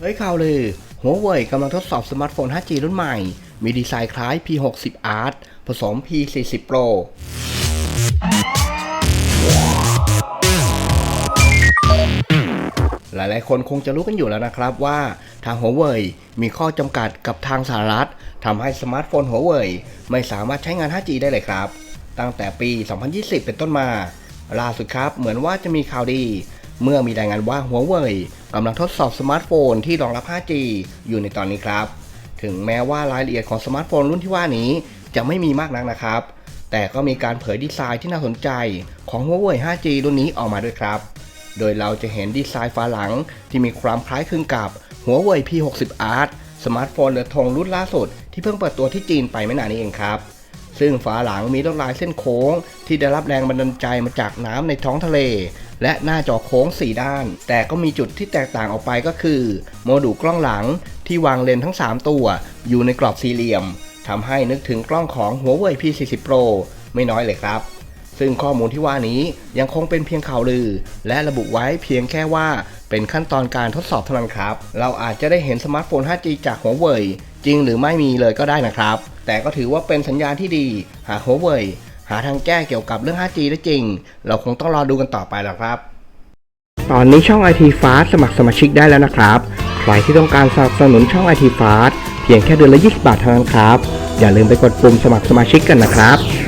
เฮ้ยข่าวลือหัวเว่ยกำลังทดสอบสมาร์ทโฟน 5G รุ่นใหม่ มีดีไซน์คล้าย P60 Art ผสม P40 Pro หลายๆ คนคงจะรู้กันอยู่แล้วนะครับว่าทางหัวเว่ยมีข้อจำกัดกับทางสหรัฐทำให้สมาร์ทโฟนหัวเว่ยไม่สามารถใช้งาน 5G ได้เลยครับ ตั้งแต่ปี 2020 เป็นต้นมา ล่าสุดครับ เหมือนว่าจะมีข่าวดี เมื่อมีรายงานว่าหัวเว่ยกำลังทดสอบสมาร์ทโฟนที่รองรับ 5G อยู่ในตอนนี้ครับ ถึงแม้ว่ารายละเอียดของสมาร์ทโฟนรุ่นที่ว่านี้จะไม่มีมากนักนะครับ แต่ก็มีการเผยดีไซน์ที่น่าสนใจของหัวเว่ย 5G รุ่นนี้ออกมาด้วยครับ โดยเราจะเห็นดีไซน์ฝาหลังที่มีความคล้ายคลึงกับหัวเว่ย P60 Art สมาร์ทโฟนเรือธงรุ่นล่าสุดที่เพิ่งเปิดตัวที่จีนไปไม่นานนี้เองครับ ซึ่งฝาหลังมีลวดลายเส้นโค้งที่ได้รับแรงบันดาลใจมาจากน้ำในท้องทะเล และหน้าจอโค้ง 4 ด้าน แต่ก็มีจุดที่แตกต่างออกไปก็คือ โมดูลกล้องหลังที่วางเลนทั้ง 3 ตัว อยู่ในกรอบสี่เหลี่ยมทำให้นึกถึงกล้องของหัวเว่ย P40 Pro ไม่น้อยเลยครับ ซึ่งข้อมูลที่ว่านี้ยังคงเป็นเพียงข่าวลือ และระบุไว้เพียงแค่ว่าเป็นขั้นตอนการทดสอบเท่านั้นครับ เราอาจจะได้เห็นสมาร์ทโฟน 5G จากหัวเว่ยจริงหรือไม่มีเลยก็ได้นะครับ แต่ก็ถือว่าเป็นสัญญาณที่ดี หากหัวเว่ย หาทางแก้เกี่ยวกับเรื่อง 5G ได้จริง เราคงต้องรอดูกันต่อไปแล้วครับ ตอนนี้ช่อง IT Fast สมัครสมาชิกได้แล้วนะครับ ใครที่ต้องการสนับสนุนช่อง IT Fast เพียงแค่เดือนละ 20 บาทเท่านั้นครับ อย่าลืมไปกดปุ่มสมัครสมาชิกกันนะครับ